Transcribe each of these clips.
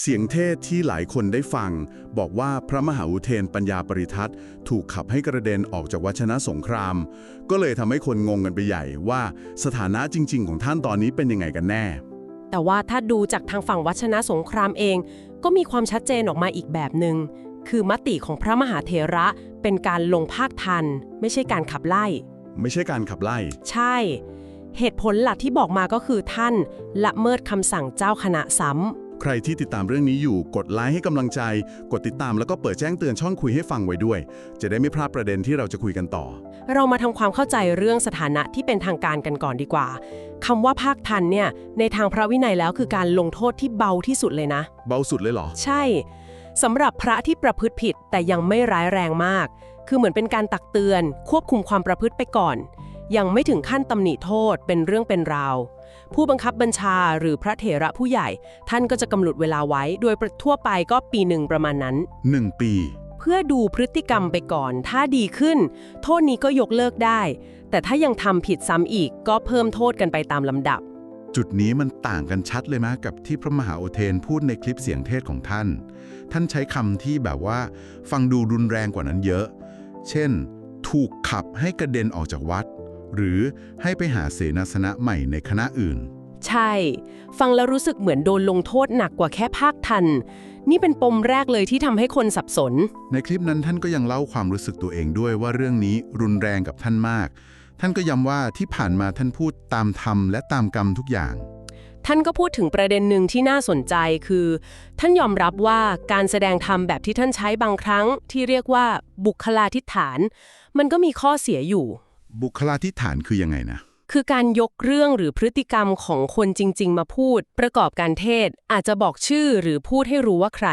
เสียงเทศที่หลายคนได้ฟัง บอกว่าพระมหาอุเทนปัญญาปริทัตถูกขับให้กระเด็นออกจากวัชนะสงคราม ก็เลยทำให้คนงงกันไปใหญ่ว่าสถานะจริง ๆ ของท่านตอนนี้เป็นยังไงกันแน่ แต่ว่าถ้าดูจากทางฝั่งวัชนะสงครามเอง ก็มีความชัดเจนออกมาอีกแบบหนึง่งคือมติของพระมหาเถระเป็นการลงภาคทัน ไม่ใช่การขับไล่ ไม่ใช่การขับไล่ ใช่ เหตุผลหลักที่บอกมาก็คือท่านละเมิดคำสั่งเจ้าคณะซ้ำ ใครที่ติดตามเรื่องนี้อยู่กดไลค์ให้กำลังใจ กดติดตามแล้วก็เปิดแจ้งเตือนช่องคุยให้ฟังไว้ด้วย จะได้ไม่พลาดประเด็นที่เราจะคุยกันต่อ เรามาทำความเข้าใจเรื่องสถานะที่เป็นทางการกันก่อนดีกว่าคำว่าภาคทันเนี่ยในทางพระวินัยแล้วคือการลงโทษที่เบาที่สุดเลยนะ เบาสุดเลยเหรอ ใช่สำหรับพระที่ประพฤติผิดแต่ยังไม่ร้ายแรงมาก คือเหมือนเป็นการตักเตือน ควบคุมความประพฤติไปก่อน ยังไม่ถึงขั้นตำหนิโทษเป็นเรื่องเป็นราว ผู้บังคับบัญชาหรือพระเถระผู้ใหญ่ ท่านก็จะกำหนดเวลาไว้โดยทั่วไปก็ปีหนึ่งประมาณนั้น 1 ปี เพื่อดูพฤติกรรมไปก่อน ถ้าดีขึ้น โทษนี้ก็ยกเลิกได้ แต่ถ้ายังทำผิดซ้ำอีกก็เพิ่มโทษกันไปตามลำดับ จุดนี้มันต่างกันชัดเลยมะกับที่พระมหาโอเทนพูดในคลิปเสียงเทศของท่าน ท่านใช้คำที่แบบว่า ฟังดูรุนแรงกว่านั้นเยอะ เช่น ถูกขับให้กระเด็นออกจากวัด หรือให้ไปหาเสนาสนะใหม่ในคณะอื่น ใช่ ฟังแล้วรู้สึกเหมือนโดนลงโทษหนักกว่าแค่ภาคทัน นี่เป็นปมแรกเลยที่ทำให้คนสับสน ในคลิปนั้นท่านก็ยังเล่าความรู้สึกตัวเองด้วยว่าเรื่องนี้รุนแรงกับท่านมาก ท่านก็ย้ำว่าที่ผ่านมาท่านพูดตามธรรมและตามกรรมทุกอย่างท่านก็พูดถึงประเด็นหนึ่งที่น่าสนใจคือ ท่านยอมรับว่าการแสดงธรรมแบบที่ท่านใช้บางครั้ง ที่เรียกว่าบุคลาธิฐาน มันก็มีข้อเสียอยู่ บุคลาธิฐานคือยังไงนะ คือการยกเรื่องหรือพฤติกรรมของคนจริง ๆ มาพูด ประกอบการเทศน์อาจจะบอกชื่อหรือพูดให้รู้ว่าใคร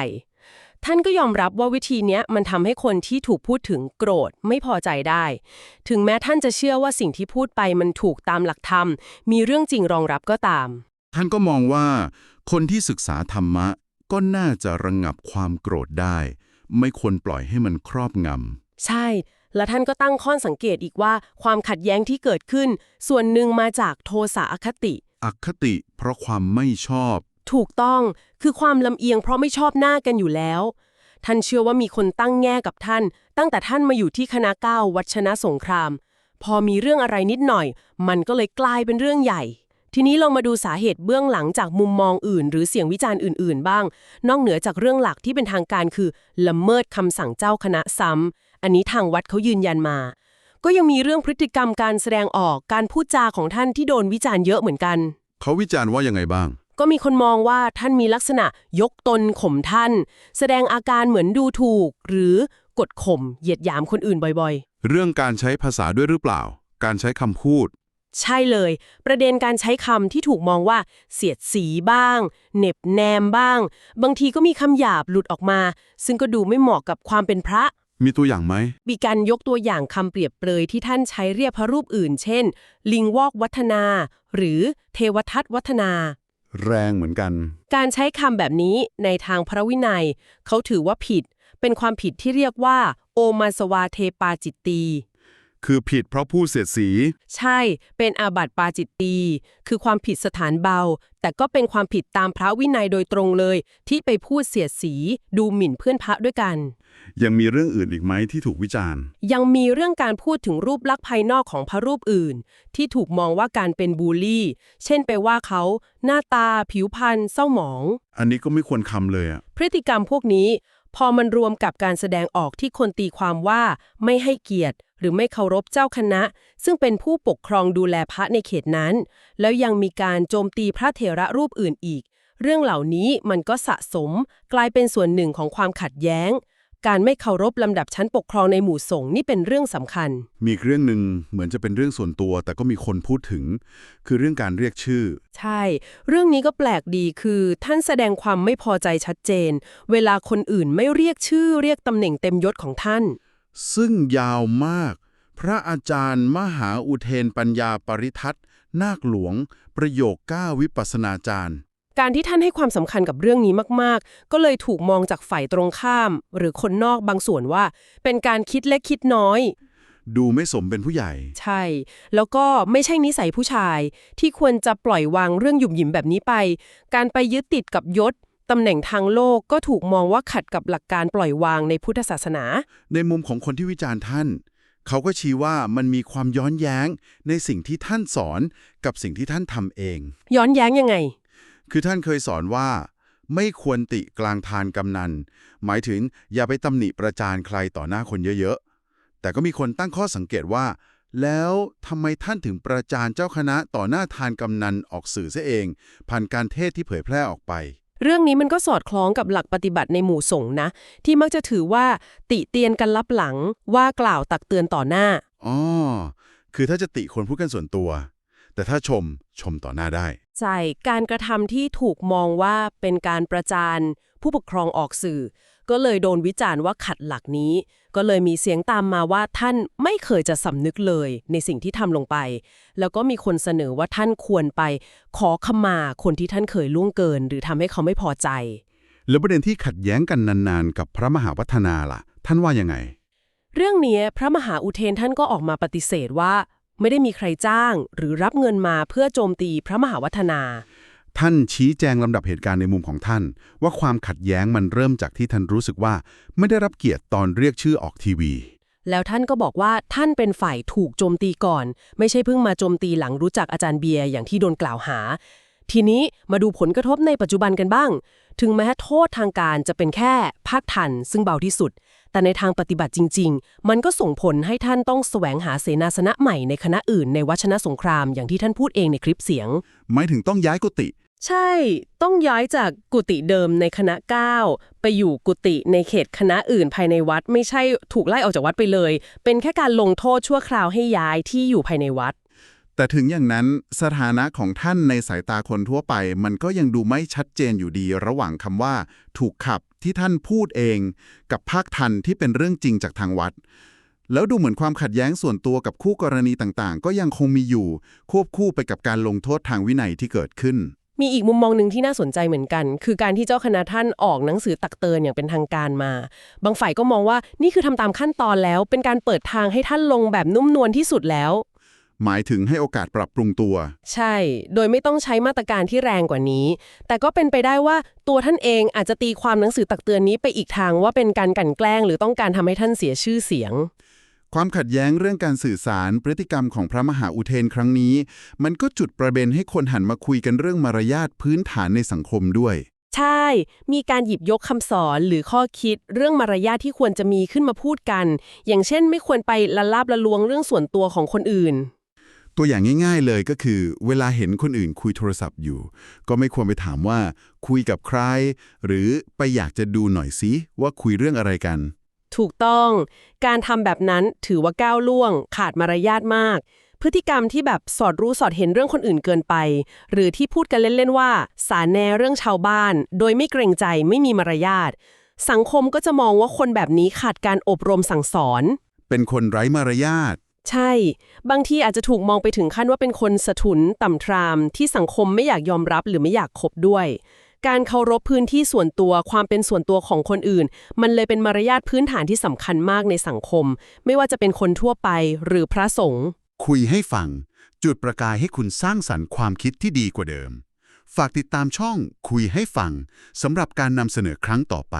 ท่านก็ยอมรับว่าวิธีเนี้ยมันทำให้คนที่ถูกพูดถึงโกรธไม่พอใจได้ ถึงแม้ท่านจะเชื่อว่าสิ่งที่พูดไปมันถูกตามหลักธรรม มีเรื่องจริงรองรับก็ตาม ท่านก็มองว่า คนที่ศึกษาธรรมะ ก็น่าจะระงงับความโกรธได้ ไม่ควรปล่อยให้มันครอบงำใช่ และท่านก็ตั้งข้อสังเกตอีกว่าความขัดแย้งที่เกิดขึ้น ส่วนหนึ่งมาจากโทสะอคติ อคติเพราะความไม่ชอบ ถูกต้องคือความลำเอียงเพราะไม่ชอบหน้ากันอยู่แล้ว ท่านเชื่อว่ามีคนตั้งแง่กับท่าน ตั้งแต่ท่านมาอยู่ที่คณะเก้าวัชนะสงคราม พอมีเรื่องอะไรนิดหน่อย มันก็เลยกลายเป็นเรื่องใหญ่ ทีนี้เรามาดูสาเหตุเบื้องหลังจากมุมมองอื่น หรือเสียงวิจารณ์อื่น ๆ บ้าง นอกเหนือจากเรื่องหลักที่เป็นทางการคือละเมิดคำสั่งเจ้าคณะซ้ำ อันนี้ทางวัดเขายืนยันมา ก็ยังมีเรื่องพฤติกรรมการแสดงออกการพูดจาของท่านที่โดนวิจารณ์เยอะเหมือนกัน เขาวิจารณ์ว่ายังไงบ้าง ก็มีคนมองว่าท่านมีลักษณะยกตนข่มท่าน แสดงอาการเหมือนดูถูก หรือกดข่มเหยียดหยามคนอื่นบ่อยเรื่องการใช้ภาษาด้วยหรือเปล่า การใช้คำพูดๆใช่เลย ประเด็นการใช้คำที่ถูกมองว่า เสียดสีบ้างเหน็บแนมบ้าง บางทีก็มีคำหยาบหลุดออกมา ซึ่งก็ดูไม่เหมาะกับความเป็นพระ มีตัวอย่างไหม มีการยกตัวอย่างคำเปรียบเปรยที่ท่านใช้เรียกพระรูปอื่น เช่น ลิงวอกวัฒนา หรือเทวทัตวัฒนา แรงเหมือนกัน การใช้คำแบบนี้ในทางพระวินัย เขาถือว่าผิด เป็นความผิดที่เรียกว่า โอมาสวาเทปาจิตตี คือผิดเพราะผู้เสียดสี ใช่ เป็นอาบัติปาจิตตี คือความผิดสถานเบา แต่ก็เป็นความผิดตามพระวินัยโดยตรงเลย ที่ไปพูดเสียดสี ดูหมิ่นเพื่อนพระด้วยกัน ยังมีเรื่องอื่นอีกไหมที่ถูกวิจารณ์ ยังมีเรื่องการพูดถึงรูปลักษณ์ภายนอกของพระรูปอื่น ที่ถูกมองว่าการเป็นบูลลี่ เช่นไปว่าเขา หน้าตา ผิวพรรณเศร้าหมอง อันนี้ก็ไม่ควรคำเลยอะพฤติกรรมพวกนี้ พอมันรวมกับการแสดงออกที่คนตีความว่าไม่ให้เกียรติ หรือไม่เคารพเจ้าคณะ ซึ่งเป็นผู้ปกครองดูแลพระในเขตนั้น แล้วยังมีการโจมตีพระเถระรูปอื่นอีก เรื่องเหล่านี้มันก็สะสม กลายเป็นส่วนหนึ่งของความขัดแย้ง การไม่เคารพลำดับชั้นปกครองในหมู่สงฆ์นี่เป็นเรื่องสำคัญ มีอีกเรื่องหนึ่งเหมือนจะเป็นเรื่องส่วนตัว แต่ก็มีคนพูดถึง คือเรื่องการเรียกชื่อ ใช่ เรื่องนี้ก็แปลกดีคือ ท่านแสดงความไม่พอใจชัดเจน เวลาคนอื่นไม่เรียกชื่อ เรียกตำแหน่งเต็มยศของท่าน ซึ่งยาวมาก พระอาจารย์ มหาอุเทนปัญญาปริทัตนาคหลวง ประโยคก้าวิปัสสนาจารย์ การที่ท่านให้ความสำคัญกับเรื่องนี้มาก ๆ ก็เลยถูกมองจากฝ่ายตรงข้าม หรือคนนอกบางส่วนว่า เป็นการคิดเล็กคิดน้อย ดูไม่สมเป็นผู้ใหญ่ ใช่ แล้วก็ไม่ใช่นิสัยผู้ชาย ที่ควรจะปล่อยวางเรื่องหยุ่มหยิมแบบนี้ไป การไปยึดติดกับยศตำแหน่งทางโลกก็ถูกมองว่าขัดกับหลักการปล่อยวางในพุทธศาสนา ในมุมของคนที่วิจารณ์ท่าน เขาก็ชี้ว่ามันมีความย้อนแย้งในสิ่งที่ท่านสอนกับสิ่งที่ท่านทำเอง ย้อนแย้งยังไง คือท่านเคยสอนว่า ไม่ควรติกลางทานกำนัน หมายถึงอย่าไปตำหนิประจานใครต่อหน้าคนเยอะๆ แต่ก็มีคนตั้งข้อสังเกตว่า แล้วทำไมท่านถึงประจานเจ้าคณะต่อหน้าทานกำนันออกสื่อซะเอง ผ่านการเทศที่เผยแพร่ออกไปเรื่องนี้มันก็สอดคล้องกับหลักปฏิบัติในหมู่สงฆ์นะ ที่มักจะถือว่าติเตียนกันลับหลังว่ากล่าวตักเตือนต่อหน้าอ๋อคือถ้าจะติคนพูดกันส่วนตัว แต่ถ้าชมชมต่อหน้าได้ ใช่ การกระทำที่ถูกมองว่าเป็นการประจานผู้ปกครองออกสื่อ ก็เลยโดนวิจารณ์ว่าขัดหลักนี้ ก็เลยมีเสียงตามมาว่าท่านไม่เคยจะสำนึกเลยในสิ่งที่ทำลงไป แล้วก็มีคนเสนอว่าท่านควรไปขอขมาคนที่ท่านเคยล่วงเกิน หรือทำให้เขาไม่พอใจ แล้วประเด็นที่ขัดแย้งกันนานๆ กับพระมหาวัฒนาล่ะ ท่านว่ายังไง เรื่องนี้พระมหาอุเทนท่านก็ออกมาปฏิเสธว่า ไม่ได้มีใครจ้าง หรือรับเงินมาเพื่อโจมตีพระมหาวัฒนา ท่านชี้แจงลำดับเหตุการณ์ในมุมของท่าน ว่าความขัดแย้งมันเริ่มจากที่ท่านรู้สึกว่า ไม่ได้รับเกียรติตอนเรียกชื่อออกทีวี แล้วท่านก็บอกว่าท่านเป็นฝ่ายถูกโจมตีก่อน ไม่ใช่เพิ่งมาโจมตีหลังรู้จักอาจารย์เบียร์อย่างที่โดนกล่าวหา ทีนี้มาดูผลกระทบในปัจจุบันกันบ้าง ถึงแม้โทษทางการจะเป็นแค่ภาคทันซึ่งเบาที่สุด แต่ในทางปฏิบัติจริง ๆ มันก็ส่งผลให้ท่านต้องแสวงหาเสนาสนะใหม่ในคณะอื่นในวัชนะสงครามอย่างที่ท่านพูดเองในคลิปเสียง หมายถึงต้องย้ายกุฏิใช่ ต้องย้ายจากกุฏิเดิมในคณะ 9 ไปอยู่กุฏิในเขตคณะอื่นภายในวัด ไม่ใช่ถูกไล่ออกจากวัดไปเลย เป็นแค่การลงโทษชั่วคราวให้ย้ายที่อยู่ภายในวัด แต่ถึงอย่างนั้นสถานะของท่านในสายตาคนทั่วไป มันก็ยังดูไม่ชัดเจนอยู่ดีระหว่างคำว่า ถูกขับ ที่ท่านพูดเอง กับภาคทันที่เป็นเรื่องจริงจากทางวัด แล้วดูเหมือนความขัดแย้งส่วนตัวกับคู่กรณีต่างๆ ก็ยังคงมีอยู่ ควบคู่ไปกับการลงโทษทางวินัยที่เกิดขึ้น มีอีกมุมมองหนึ่งที่น่าสนใจเหมือนกัน คือการที่เจ้าคณะท่านออกหนังสือตักเตือนอย่างเป็นทางการมา บางฝ่ายก็มองว่านี่คือทำตามขั้นตอนแล้ว เป็นการเปิดทางให้ท่านลงแบบนุ่มนวลที่สุดแล้ว หมายถึงให้โอกาสปรับปรุงตัว ใช่ โดยไม่ต้องใช้มาตรการที่แรงกว่านี้ แต่ก็เป็นไปได้ว่าตัวท่านเองอาจจะตีความหนังสือตักเตือนนี้ไปอีกทางว่าเป็นการกลั่นแกล้ง หรือต้องการทำให้ท่านเสียชื่อเสียง ความขัดแย้งเรื่องการสื่อสารพฤติกรรมของพระมหาอุเทนครั้งนี้ มันก็จุดประเด็นให้คนหันมาคุยกันเรื่องมารยาทพื้นฐานในสังคมด้วยใช่ มีการหยิบยกคำสอนหรือข้อคิดเรื่องมารยาทที่ควรจะมีขึ้นมาพูดกัน อย่างเช่นไม่ควรไปละลาบละลวงเรื่องส่วนตัวของคนอื่น ตัวอย่างง่ายๆเลยก็คือ เวลาเห็นคนอื่นคุยโทรศัพท์อยู่ ก็ไม่ควรไปถามว่าคุยกับใคร หรือไปอยากจะดูหน่อยสิว่าคุยเรื่องอะไรกัน ถูกต้อง การทำแบบนั้นถือว่าก้าวล่วง ขาดมารยาทมาก พฤติกรรมที่แบบสอดรู้สอดเห็นเรื่องคนอื่นเกินไป หรือที่พูดกันเล่นๆว่า สารแนเรื่องชาวบ้าน โดยไม่เกรงใจไม่มีมารยาทสังคมก็จะมองว่าคนแบบนี้ขาดการอบรมสั่งสอน เป็นคนไร้มารยาท ใช่ บางทีอาจจะถูกมองไปถึงขั้นว่าเป็นคนสะทุนต่ำทราม ที่สังคมไม่อยากยอมรับหรือไม่อยากคบด้วย การเคารพพื้นที่ส่วนตัวความเป็นส่วนตัวของคนอื่น มันเลยเป็นมารยาทพื้นฐานที่สำคัญมากในสังคม ไม่ว่าจะเป็นคนทั่วไปหรือพระสงฆ์คุยให้ฟัง จุดประกายให้คุณสร้างสรรค์ความคิดที่ดีกว่าเดิม ฝากติดตามช่องคุยให้ฟังสำหรับการนำเสนอครั้งต่อไป